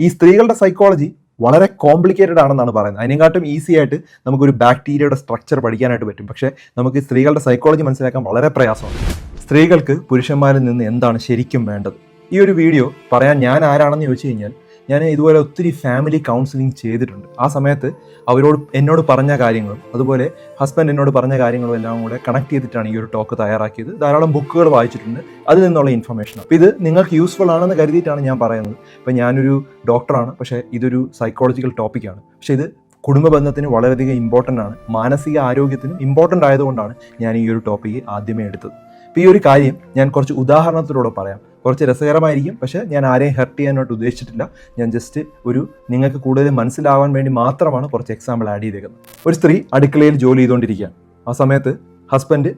ഈ സ്ത്രീകളുടെ സൈക്കോളജി വളരെ കോംപ്ലിക്കേറ്റഡ് ആണെന്നാണ് പറയുന്നത്. അതിനെക്കാട്ടും ഈസി ആയിട്ട് നമുക്കൊരു ബാക്ടീരിയയുടെ സ്ട്രക്ചർ പഠിക്കാനായിട്ട് പറ്റും. പക്ഷേ നമുക്ക് സ്ത്രീകളുടെ സൈക്കോളജി മനസ്സിലാക്കാൻ വളരെ പ്രയാസമാണ് സ്ത്രീകൾക്ക് പുരുഷന്മാരിൽ നിന്ന് എന്താണ് ശരിക്കും വേണ്ടത്? ഈ ഒരു വീഡിയോ പറയാൻ ഞാൻ ആരാണെന്ന് ചോദിച്ചു കഴിഞ്ഞാൽ ഞാൻ ഇതുപോലെ ഒത്തിരി ഫാമിലി കൗൺസിലിംഗ് ചെയ്തിട്ടുണ്ട്. ആ സമയത്ത് അവരോട് എന്നോട് പറഞ്ഞ കാര്യങ്ങളും അതുപോലെ ഹസ്ബൻഡ് എന്നോട് പറഞ്ഞ കാര്യങ്ങളും എല്ലാം കൂടെ കണക്ട് ചെയ്തിട്ടാണ് ഈ ഒരു ടോക്ക് തയ്യാറാക്കിയത്. ധാരാളം ബുക്കുകൾ വായിച്ചിട്ടുണ്ട്. അതിൽ നിന്നുള്ള ഇൻഫർമേഷൻ അപ്പോൾ ഇത് നിങ്ങൾക്ക് യൂസ്ഫുൾ ആണെന്ന് കരുതിയിട്ടാണ് ഞാൻ പറയുന്നത്. ഇപ്പം ഞാനൊരു ഡോക്ടറാണ് പക്ഷേ ഇതൊരു സൈക്കോളജിക്കൽ ടോപ്പിക്കാണ് പക്ഷേ ഇത് കുടുംബ ബന്ധത്തിന് വളരെയധികം ഇമ്പോർട്ടന്റ് ആണ്. മാനസിക ആരോഗ്യത്തിനും ഇമ്പോർട്ടന്റ് ആയതുകൊണ്ടാണ് ഞാൻ ഈ ഒരു ടോപ്പിക്ക് ആദ്യമേ എടുത്തത്. അപ്പോൾ ഈ ഒരു കാര്യം ഞാൻ കുറച്ച് ഉദാഹരണത്തിലൂടെ പറയാം. കുറച്ച് രസകരമായിരിക്കും. പക്ഷേ ഞാൻ ആരെയും ഹെർട്ട് ചെയ്യാനായിട്ട് ഉദ്ദേശിച്ചിട്ടില്ല. ഞാൻ ജസ്റ്റ് ഒരു നിങ്ങൾക്ക് കൂടുതൽ മനസ്സിലാവാൻ വേണ്ടി മാത്രമാണ് കുറച്ച് എക്സാമ്പിൾ ആഡ് ചെയ്തേക്കുന്നത്. ഒരു സ്ത്രീ അടുക്കളയിൽ ജോലി ചെയ്തുകൊണ്ടിരിക്കുകയാണ്. ആ സമയത്ത് ഹസ്ബൻഡ്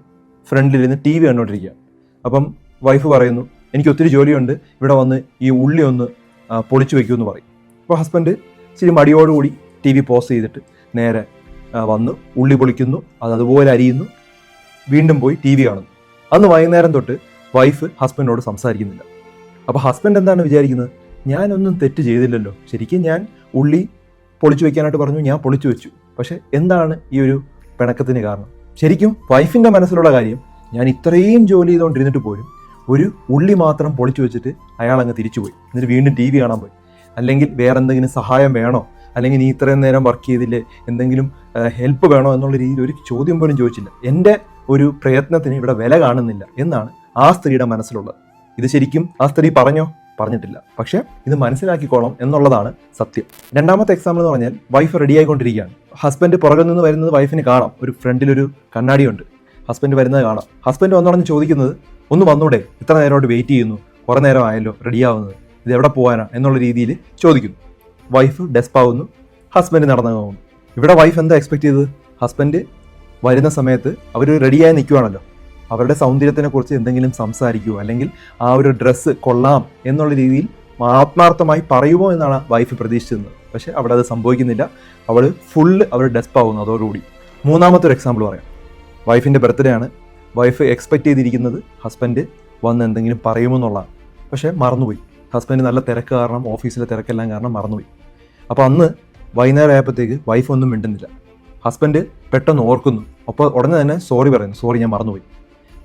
ഫ്രണ്ടിലിരുന്ന് ടി വി കണ്ടുകൊണ്ടിരിക്കുകയാണ് അപ്പം വൈഫ് പറയുന്നു എനിക്ക് ഒത്തിരി ജോലിയുണ്ട്. ഇവിടെ വന്ന് ഈ ഉള്ളി ഒന്ന് പൊളിച്ചു വെക്കുമെന്ന് പറയും. അപ്പോൾ ഹസ്ബൻഡ് ഇച്ചിരി മടിയോടുകൂടി ടി വി പോസ് ചെയ്തിട്ട് നേരെ വന്നു ഉള്ളി പൊളിക്കുന്നു അത് അതുപോലെ അരിയുന്നു. വീണ്ടും പോയി ടി വി കാണുന്നു. അന്ന് വൈകുന്നേരം തൊട്ട് വൈഫ് ഹസ്ബൻഡോട് സംസാരിക്കുന്നില്ല. അപ്പോൾ ഹസ്ബൻഡ് എന്താണ് വിചാരിക്കുന്നത്? ഞാനൊന്നും തെറ്റ് ചെയ്തില്ലല്ലോ. ശരിക്കും ഞാൻ ഉള്ളി പൊളിച്ചു വെക്കാനായിട്ട് പറഞ്ഞു ഞാൻ പൊളിച്ചു വെച്ചു. പക്ഷേ എന്താണ് ഈ ഒരു പിണക്കത്തിന് കാരണം? ശരിക്കും വൈഫിന്റെ മനസ്സിലുള്ള കാര്യം ഞാൻ ഇത്രയും ജോലി ചെയ്തുകൊണ്ടിരുന്നിട്ട് പോലും ഒരു ഉള്ളി മാത്രം പൊളിച്ചു വെച്ചിട്ട് അയാൾ അങ്ങ് തിരിച്ചുപോയി. എന്നിട്ട് വീണ്ടും ടി വി കാണാൻ പോയി. അല്ലെങ്കിൽ വേറെ എന്തെങ്കിലും സഹായം വേണോ? അല്ലെങ്കിൽ നീ ഇത്രയും നേരം വർക്ക് ചെയ്തില്ലേ? എന്തെങ്കിലും ഹെൽപ്പ് വേണോ എന്നുള്ള രീതിയിൽ ഒരു ചോദ്യം പോലും ചോദിച്ചില്ല. എന്റെ ഒരു പ്രയത്നത്തിന് ഇവിടെ വില കാണുന്നില്ല എന്നാണ് ആ സ്ത്രീയുടെ മനസ്സിലുള്ളത്. ഇത് ശരിക്കും ആ സ്ത്രീ പറഞ്ഞോ? പറഞ്ഞിട്ടില്ല. പക്ഷേ ഇത് മനസ്സിലാക്കിക്കോളാം എന്നുള്ളതാണ് സത്യം. രണ്ടാമത്തെ എക്സാമ്പിൾ എന്ന് പറഞ്ഞാൽ വൈഫ് റെഡി ആയിക്കൊണ്ടിരിക്കുകയാണ്. ഹസ്ബൻഡ് പുറകിൽ നിന്ന് വരുന്നത് വൈഫിന് കാണാം. ഒരു ഫ്രണ്ടിലൊരു കണ്ണാടിയുണ്ട്. ഹസ്ബൻഡ് വരുന്നത് കാണാം. ഹസ്ബൻഡ് വന്നോടന്ന് ചോദിക്കുന്നത് ഒന്ന് വന്നൂടെ? ഇത്ര നേരമായിട്ട് വെയിറ്റ് ചെയ്യുന്നു. കുറേ നേരം ആയല്ലോ റെഡിയാവുന്നത് ഇത് എവിടെ പോകാനാണ് എന്നുള്ള രീതിയിൽ ചോദിക്കുന്നു. വൈഫ് ഡെസ്പാവുന്നു ഹസ്ബൻഡ് നടന്നു പോകുന്നു. ഇവിടെ വൈഫ് എന്താ എക്സ്പെക്ട് ചെയ്തത്? ഹസ്ബൻഡ് വരുന്ന സമയത്ത് അവർ റെഡിയായി നിൽക്കുവാണല്ലോ അവരുടെ സൗന്ദര്യത്തിനെ കുറിച്ച് എന്തെങ്കിലും സംസാരിക്കുമോ അല്ലെങ്കിൽ ആ ഒരു ഡ്രസ്സ് കൊള്ളാം എന്നുള്ള രീതിയിൽ ആത്മാർത്ഥമായി പറയുമോ എന്നാണ് വൈഫ് പ്രതീക്ഷിച്ചിരുന്നത്. പക്ഷേ അവിടെ അത് സംഭവിക്കുന്നില്ല. അവൾ ഫുള്ള് അവർ ഡെസ്പാവുന്നു അതോടുകൂടി. മൂന്നാമത്തെ ഒരു എക്സാമ്പിൾ പറയാം. വൈഫിന്റെ ബർത്ത്ഡേ ആണ്. വൈഫ് എക്സ്പെക്റ്റ് ചെയ്തിരിക്കുന്നത് ഹസ്ബൻഡ് വന്ന് എന്തെങ്കിലും പറയുമെന്നുള്ളതാണ് പക്ഷേ മറന്നുപോയി. ഹസ്ബൻഡ് നല്ല തിരക്ക് കാരണം ഓഫീസിലെ തിരക്കെല്ലാം കാരണം മറന്നുപോയി. അപ്പോൾ അന്ന് വൈകുന്നേരം ആയപ്പോഴത്തേക്ക് വൈഫ് ഒന്നും മിണ്ടുന്നില്ല. ഹസ്ബൻഡ് പെട്ടെന്ന് ഓർക്കുന്നു. അപ്പോൾ ഉടനെ തന്നെ സോറി പറയുന്നു. സോറി ഞാൻ മറന്നുപോയി.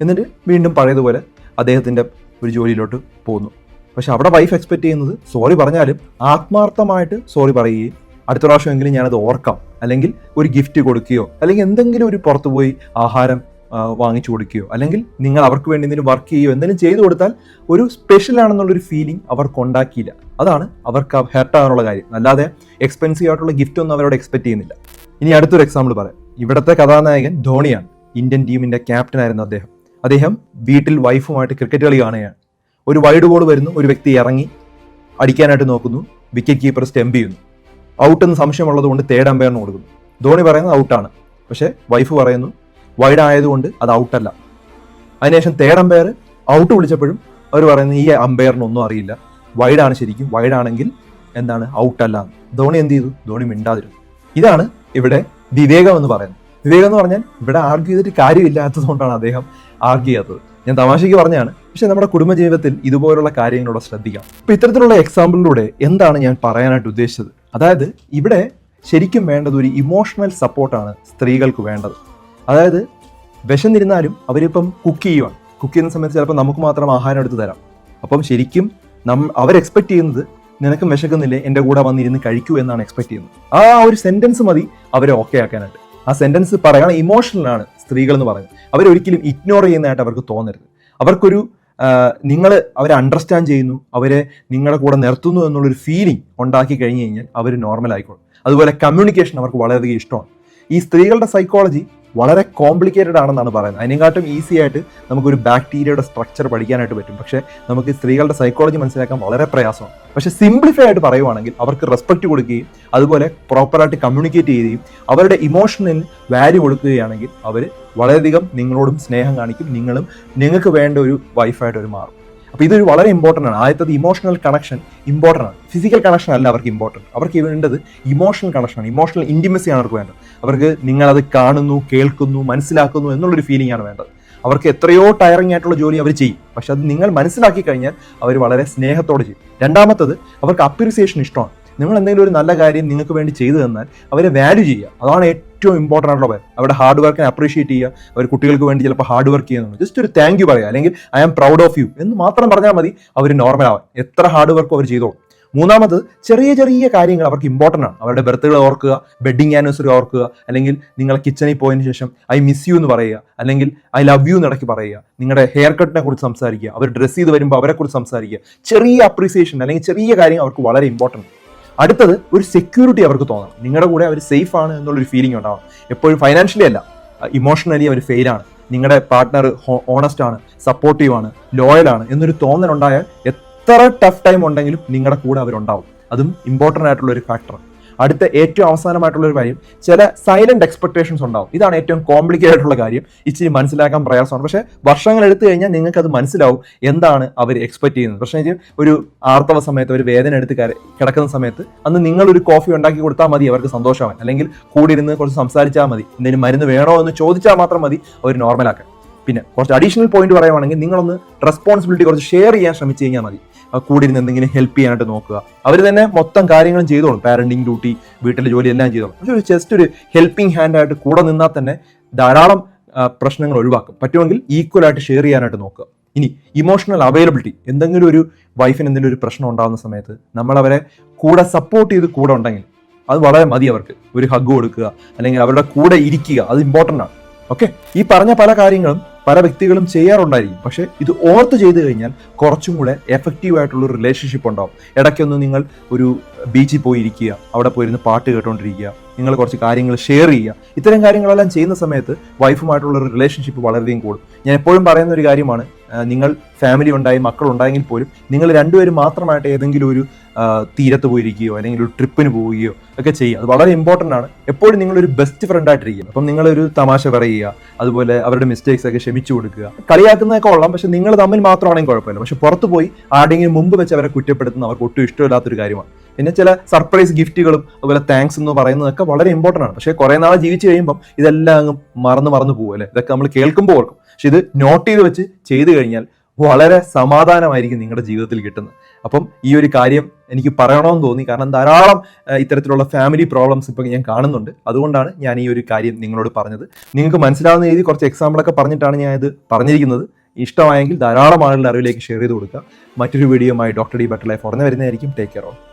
എന്നിട്ട് വീണ്ടും പഴയതുപോലെ അദ്ദേഹത്തിന്റെ ഒരു ജോലിയിലോട്ട് പോകുന്നു പക്ഷെ അവിടെ വൈഫ് എക്സ്പെക്ട് ചെയ്യുന്നത് സോറി പറഞ്ഞാലും ആത്മാർത്ഥമായിട്ട് സോറി പറയുകയും അടുത്ത പ്രാവശ്യമെങ്കിലും ഞാനത് ഓർക്കാം. അല്ലെങ്കിൽ ഒരു ഗിഫ്റ്റ് കൊടുക്കുകയോ അല്ലെങ്കിൽ എന്തെങ്കിലും ഒരു പുറത്ത് പോയി ആഹാരം വാങ്ങിച്ചു കൊടുക്കുകയോ അല്ലെങ്കിൽ നിങ്ങൾ അവർക്ക് വേണ്ടി എന്തെങ്കിലും വർക്ക് ചെയ്യുകയോ എന്തെങ്കിലും ചെയ്തു കൊടുത്താൽ ഒരു സ്പെഷ്യൽ ആണെന്നുള്ളൊരു ഫീലിംഗ് അവർക്ക് ഉണ്ടാക്കിയില്ല. അതാണ് അവർക്ക് ഹെർട്ടാകാനുള്ള കാര്യം. അല്ലാതെ എക്സ്പെൻസീവ് ആയിട്ടുള്ള ഗിഫ്റ്റ് ഒന്നും അവരോട് എക്സ്പെക്ട് ചെയ്യുന്നില്ല. ഇനി അടുത്തൊരു എക്സാമ്പിൾ പറയാം. ഇവിടുത്തെ കഥാനായകൻ ധോണിയാണ്. ഇന്ത്യൻ ടീമിന്റെ ക്യാപ്റ്റനായിരുന്നു അദ്ദേഹം. അദ്ദേഹം വീട്ടിൽ വൈഫുമായിട്ട് ക്രിക്കറ്റ് കളി കാണുകയാണ്. ഒരു വൈഡ് ബോൾ വരുന്നു. ഒരു വ്യക്തി ഇറങ്ങി അടിക്കാനായിട്ട് നോക്കുന്നു. വിക്കറ്റ് കീപ്പർ സ്റ്റെമ്പ് ചെയ്യുന്നു. ഔട്ട് എന്ന് സംശയമുള്ളത് കൊണ്ട് തേർഡ് അമ്പയറിന് കൊടുക്കുന്നു. ധോണി പറയുന്നത് ഔട്ടാണ് പക്ഷേ വൈഫ് പറയുന്നു വൈഡ് ആയതുകൊണ്ട് അത് ഔട്ടല്ല അതിനുശേഷം തേർഡ് അമ്പയർ ഔട്ട് വിളിച്ചപ്പോഴും അവർ പറയുന്നത് ഈ അമ്പയറിനൊന്നും അറിയില്ല. വൈഡാണ് ശരിക്കും. വൈഡാണെങ്കിൽ എന്താണ് ഔട്ടല്ല ധോണി എന്ത് ചെയ്തു? ധോണി മിണ്ടാതിരുന്നു. ഇതാണ് ഇവിടെ വിവേകം എന്ന് പറയുന്നത്. വിവേകം എന്ന് പറഞ്ഞാൽ ഇവിടെ ആർഗ്യൂ ചെയ്തിട്ട് കാര്യമില്ലാത്തത് കൊണ്ടാണ് അദ്ദേഹം ആർഗ്യൂ ചെയ്യാത്തത്. ഞാൻ തമാശയ്ക്ക് പറഞ്ഞാണ് പക്ഷെ നമ്മുടെ കുടുംബജീവിതത്തിൽ ഇതുപോലുള്ള കാര്യങ്ങളോട് ശ്രദ്ധിക്കാം അപ്പൊ ഇത്തരത്തിലുള്ള എക്സാമ്പിളിലൂടെ എന്താണ് ഞാൻ പറയാനായിട്ട് ഉദ്ദേശിച്ചത്? അതായത് ഇവിടെ ശരിക്കും വേണ്ടത് ഒരു ഇമോഷണൽ സപ്പോർട്ടാണ് സ്ത്രീകൾക്ക് വേണ്ടത്. അതായത് വിശന്നിരുന്നാലും അവരിപ്പം കുക്ക് ചെയ്യുവാണ്. കുക്ക് ചെയ്യുന്ന സമയത്ത് ചിലപ്പോൾ നമുക്ക് മാത്രം ആഹാരം എടുത്ത് തരാം. അപ്പം ശരിക്കും നം അവർ എക്സ്പെക്ട് ചെയ്യുന്നത് നിനക്കും വിശക്കുന്നില്ലേ? എന്റെ കൂടെ വന്നിരുന്ന് കഴിക്കൂ എന്നാണ് എക്സ്പെക്ട് ചെയ്യുന്നത്. ആ ഒരു സെന്റൻസ് മതി അവരെ ഓക്കെ ആക്കാനായിട്ട്. ആ സെന്റൻസ് പറയണം ഇമോഷണലാണ് സ്ത്രീകൾ എന്ന് പറയുന്നത്. അവരൊരിക്കലും ഇഗ്നോർ ചെയ്യുന്നതായിട്ട് അവർക്ക് തോന്നരുത്. അവർക്കൊരു നിങ്ങൾ അവരെ അണ്ടർസ്റ്റാൻഡ് ചെയ്യുന്നു അവരെ നിങ്ങളുടെ കൂടെ നിർത്തുന്നു എന്നുള്ളൊരു ഫീലിംഗ് ഉണ്ടാക്കി കഴിഞ്ഞ് കഴിഞ്ഞാൽ അവർ നോർമൽ ആയിക്കോളും. അതുപോലെ കമ്മ്യൂണിക്കേഷൻ അവർക്ക് വളരെയധികം ഇഷ്ടമാണ്. ഈ സ്ത്രീകളുടെ സൈക്കോളജി വളരെ കോംപ്ലിക്കേറ്റഡ് ആണെന്നാണ് പറയുന്നത്. അതിനെക്കാട്ടും ഈസി ആയിട്ട് നമുക്കൊരു ബാക്ടീരിയയുടെ സ്ട്രക്ചർ പഠിക്കാനായിട്ട് പറ്റും. പക്ഷേ നമുക്ക് സ്ത്രീകളുടെ സൈക്കോളജി മനസ്സിലാക്കാൻ വളരെ പ്രയാസമാണ് പക്ഷേ സിംപ്ലിഫൈ ആയിട്ട് പറയുവാണെങ്കിൽ അവർക്ക് റെസ്പെക്റ്റ് കൊടുക്കുകയും അതുപോലെ പ്രോപ്പറായിട്ട് കമ്മ്യൂണിക്കേറ്റ് ചെയ്യുകയും അവരുടെ ഇമോഷണൽ വാല്യൂ കൊടുക്കുകയാണെങ്കിൽ അവർ വളരെയധികം നിങ്ങളോടും സ്നേഹം കാണിക്കും. നിങ്ങളും നിങ്ങൾക്ക് വേണ്ട ഒരു വൈഫായിട്ട് ഒരു മാറും. അപ്പോൾ ഇതൊരു വളരെ ഇമ്പോർട്ടന്റ് ആണ്. ആദ്യത്തത് ഇമോഷണൽ കണക്ഷൻ ഇമ്പോർട്ടന്റ് ആണ്. ഫിസിക്കൽ കണക്ഷൻ അല്ല അവർക്ക് ഇമ്പോർട്ടന്റ് അവർക്ക് വേണ്ടത് ഇമോഷണൽ കണക്ഷനാണ് ഇമോഷണൽ ഇന്റിമസി ആണ് അവർക്ക് വേണ്ടത്. അവർക്ക് നിങ്ങളത് കാണുന്നു കേൾക്കുന്നു മനസ്സിലാക്കുന്നു എന്നുള്ളൊരു ഫീലിംഗ് ആണ് വേണ്ടത്. അവർക്ക് എത്രയോ ടയറിങ് ആയിട്ടുള്ള ജോലി അവർ ചെയ്യും. പക്ഷെ അത് നിങ്ങൾ മനസ്സിലാക്കി കഴിഞ്ഞാൽ അവർ വളരെ സ്നേഹത്തോടെ ചെയ്യും. രണ്ടാമത്തത് അവർക്ക് അപ്രിസിയേഷൻ ഇഷ്ടമാണ്. നിങ്ങൾ എന്തെങ്കിലും ഒരു നല്ല കാര്യം നിങ്ങൾക്ക് വേണ്ടി ചെയ്തു തന്നാൽ അവരെ വാല്യൂ ചെയ്യുക. അതാണ് ഏറ്റവും ഇമ്പോർട്ടന്റ് ആയിട്ടുള്ള അവരുടെ ഹാർഡ് വർക്കിനെ അപ്രീഷിയേറ്റ് ചെയ്യുക. അവർ കുട്ടികൾക്ക് വേണ്ടി ചിലപ്പോൾ ഹാർഡ് വർക്ക് ചെയ്യുന്നുണ്ട്. ജസ്റ്റ് ഒരു താങ്ക് യു പറയുക. അല്ലെങ്കിൽ I am proud of you എന്ന് മാത്രം പറഞ്ഞാൽ മതി അവർ നോർമൽ ആവാൻ. എത്ര ഹാർഡ് വർക്ക് അവർ ചെയ്തോളും. മൂന്നാമത് ചെറിയ ചെറിയ കാര്യങ്ങൾ അവർക്ക് ഇമ്പോർട്ടന്റ് ആണ്. അവരുടെ ബർത്ത്ഡേ ഓർക്കുക വെഡിങ് ആനിവേഴ്സറി ഓർക്കുക അല്ലെങ്കിൽ നിങ്ങൾ കിച്ചണിൽ പോയതിന് ശേഷം ഐ മിസ് യു എന്ന് പറയുക അല്ലെങ്കിൽ ഐ ലവ് യു എന്നിടയ്ക്ക് പറയുക നിങ്ങളുടെ ഹെയർ കട്ടിനെ കുറിച്ച് സംസാരിക്കുക അവർ ഡ്രസ്സ് ചെയ്ത് വരുമ്പോൾ അവരെക്കുറിച്ച് സംസാരിക്കുക. ചെറിയ അപ്രീസിയേഷൻ അല്ലെങ്കിൽ ചെറിയ കാര്യങ്ങൾ അവർക്ക് വളരെ ഇമ്പോർട്ടന്റ് അടുത്തത് ഒരു സെക്യൂരിറ്റി അവർക്ക് തോന്നണം. നിങ്ങളുടെ കൂടെ അവർ സേഫ് ആണ് എന്നുള്ളൊരു ഫീലിംഗ് ഉണ്ടാവണം. എപ്പോഴും ഫൈനാൻഷ്യലി അല്ല. ഇമോഷണലി അവർ ഫെയിൽ ആണ്. നിങ്ങളുടെ പാർട്ട്ണർ ഓണസ്റ്റ് ആണ് സപ്പോർട്ടീവ് ആണ് ലോയൽ ആണ് എന്നൊരു തോന്നലുണ്ടായാൽ എത്ര ടഫ് ടൈം ഉണ്ടെങ്കിലും നിങ്ങളുടെ കൂടെ അവരുണ്ടാവും. അതും ഇമ്പോർട്ടന്റ് ആയിട്ടുള്ള ഒരു ഫാക്ടറാണ് അടുത്ത ഏറ്റവും അവസാനമായിട്ടുള്ള ഒരു കാര്യം ചില സൈലന്റ് എക്സ്പെക്ടേഷൻസ് ഉണ്ടാവും. ഇതാണ് ഏറ്റവും കോംപ്ലിക്കേറ്റഡ് ആയിട്ടുള്ള കാര്യം. ഇച്ചിരി മനസ്സിലാക്കാൻ പ്രയാസമാണ്. പക്ഷേ വർഷങ്ങൾ എടുത്തു കഴിഞ്ഞാൽ നിങ്ങൾക്ക് അത് മനസ്സിലാവും എന്താണ് അവർ എക്സ്പെക്ട് ചെയ്യുന്നത്. പക്ഷേ ഒരു ആർത്തവ സമയത്ത് ഒരു വേദന എടുത്ത് കിടക്കുന്ന സമയത്ത് അന്ന് നിങ്ങൾ ഒരു കോഫി ഉണ്ടാക്കി കൊടുത്താൽ മതി അവർക്ക് സന്തോഷമാവാൻ അല്ലെങ്കിൽ കൂടി ഇരുന്ന് കുറച്ച് സംസാരിച്ചാൽ മതി. എന്തെങ്കിലും മരുന്ന് വേണോ എന്ന് ചോദിച്ചാൽ മാത്രം മതി അവർ നോർമലാക്കാൻ പിന്നെ കുറച്ച് അഡീഷണൽ പോയിന്റ് പറയുവാണെങ്കിൽ നിങ്ങളൊന്ന് റെസ്പോൺസിബിലിറ്റി കുറച്ച് ഷെയർ ചെയ്യാൻ ശ്രമിച്ചു കഴിഞ്ഞാൽ മതി. കൂടി ഇരുന്ന് എന്തെങ്കിലും ഹെൽപ്പ് ചെയ്യാനായിട്ട് നോക്കുക. അവർ തന്നെ മൊത്തം കാര്യങ്ങളും ചെയ്തോളും. പാരന്റിങ് ഡ്യൂട്ടി വീട്ടിലെ ജോലി എല്ലാം ചെയ്തോളും. പക്ഷെ ഒരു ജസ്റ്റ് ഒരു ഹെൽപ്പിംഗ് ഹാൻഡ് ആയിട്ട് കൂടെ നിന്നാൽ തന്നെ ധാരാളം പ്രശ്നങ്ങൾ ഒഴിവാക്കും. പറ്റുമെങ്കിൽ ഈക്വൽ ആയിട്ട് ഷെയർ ചെയ്യാനായിട്ട് നോക്കുക. ഇനി ഇമോഷണൽ അവൈലബിലിറ്റി എന്തെങ്കിലും ഒരു വൈഫിന് എന്തെങ്കിലും ഒരു പ്രശ്നം ഉണ്ടാകുന്ന സമയത്ത് നമ്മൾ അവരെ കൂടെ സപ്പോർട്ട് ചെയ്ത് കൂടെ ഉണ്ടെങ്കിൽ അത് വളരെ മതി അവർക്ക്. ഒരു ഹഗ് കൊടുക്കുക അല്ലെങ്കിൽ അവരുടെ കൂടെ ഇരിക്കുക അത് ഇമ്പോർട്ടന്റ് ആണ്. ഓക്കെ ഈ പറഞ്ഞ പല കാര്യങ്ങളും പല വ്യക്തികളും ചെയ്യാറുണ്ടായിരിക്കും. പക്ഷേ ഇത് ഓർത്ത് ചെയ്തു കഴിഞ്ഞാൽ കുറച്ചും കൂടെ എഫക്റ്റീവ് ആയിട്ടുള്ള റിലേഷൻഷിപ്പ് ഉണ്ടാവും. ഇടയ്ക്കൊന്ന് നിങ്ങൾ ഒരു ബീച്ചിൽ പോയി ഇരിക്കുക അവിടെ പോയിരുന്ന് പാട്ട് കേട്ടോണ്ടിരിക്കുക നിങ്ങൾ കുറച്ച് കാര്യങ്ങൾ ഷെയർ ചെയ്യുക. ഇത്തരം കാര്യങ്ങളെല്ലാം ചെയ്യുന്ന സമയത്ത് വൈഫുമായിട്ടുള്ള ഒരു റിലേഷൻഷിപ്പ് വളരെയധികം കൂടും. ഞാൻ എപ്പോഴും പറയുന്ന ഒരു കാര്യമാണ് നിങ്ങൾ ഫാമിലി ഉണ്ടായി മക്കളുണ്ടായെങ്കിൽ പോലും നിങ്ങൾ രണ്ടുപേരും മാത്രമായിട്ട് ഏതെങ്കിലും ഒരു തീരത്ത് പോയിരിക്കുകയോ അല്ലെങ്കിൽ ഒരു ട്രിപ്പിന് പോവുകയോ ഒക്കെ ചെയ്യുക. അത് വളരെ ഇമ്പോർട്ടന്റ് ആണ്. എപ്പോഴും നിങ്ങളൊരു ബെസ്റ്റ് ഫ്രണ്ട് ആയിട്ടിരിക്കുക. അപ്പം നിങ്ങളൊരു തമാശ പറയുക അതുപോലെ അവരുടെ മിസ്റ്റേക്സ് ഒക്കെ ക്ഷമിച്ചു കൊടുക്കുക. കളിയാക്കുന്നതൊക്കെ കൊള്ളാം പക്ഷെ നിങ്ങൾ തമ്മിൽ മാത്രമാണെങ്കിൽ കുഴപ്പമില്ല. പക്ഷെ പുറത്ത് പോയി ആരുടെയെങ്കിലും മുമ്പ് വെച്ച് അവരെ കുറ്റപ്പെടുത്തുന്ന അവർക്ക് ഒട്ടും ഇഷ്ടമില്ലാത്തൊരു കാര്യമാണ്. പിന്നെ ചില സർപ്രൈസ് ഗിഫ്റ്റുകളും അതുപോലെ താങ്ക്സ് എന്ന് പറയുന്നതൊക്കെ വളരെ ഇമ്പോർട്ടന്റ് ആണ്. പക്ഷേ കുറേ നാളെ ജീവിച്ച് കഴിയുമ്പം ഇതെല്ലാം അങ്ങ് മറന്ന് മറന്നു പോകും അല്ലേ? ഇതൊക്കെ നമ്മൾ കേൾക്കുമ്പോൾ ഓർക്കും. പക്ഷെ ഇത് നോട്ട് ചെയ്ത് വെച്ച് ചെയ്തു കഴിഞ്ഞാൽ വളരെ സമാധാനമായിരിക്കും നിങ്ങളുടെ ജീവിതത്തിൽ കിട്ടുന്നത്. അപ്പം ഈ ഒരു കാര്യം എനിക്ക് പറയണമെന്ന് തോന്നി. കാരണം ധാരാളം ഇത്തരത്തിലുള്ള ഫാമിലി പ്രോബ്ലംസ് ഇപ്പം ഞാൻ കാണുന്നുണ്ട്. അതുകൊണ്ടാണ് ഞാൻ ഈ ഒരു കാര്യം നിങ്ങളോട് പറഞ്ഞത്. നിങ്ങൾക്ക് മനസ്സിലാവുന്ന രീതി കുറച്ച് എക്സാമ്പിളൊക്കെ പറഞ്ഞിട്ടാണ് ഞാൻ ഇത് പറഞ്ഞിരിക്കുന്നത്. ഇഷ്ടമായെങ്കിൽ ധാരാളം ആളുകളുടെ അറിവിലേക്ക് ഷെയർ ചെയ്ത് കൊടുക്കുക. മറ്റൊരു വീഡിയോയുമായി ഡോക്ടർ ഡി ബട്ടർ ലൈഫ് വരുന്നതായിരിക്കും. Take care of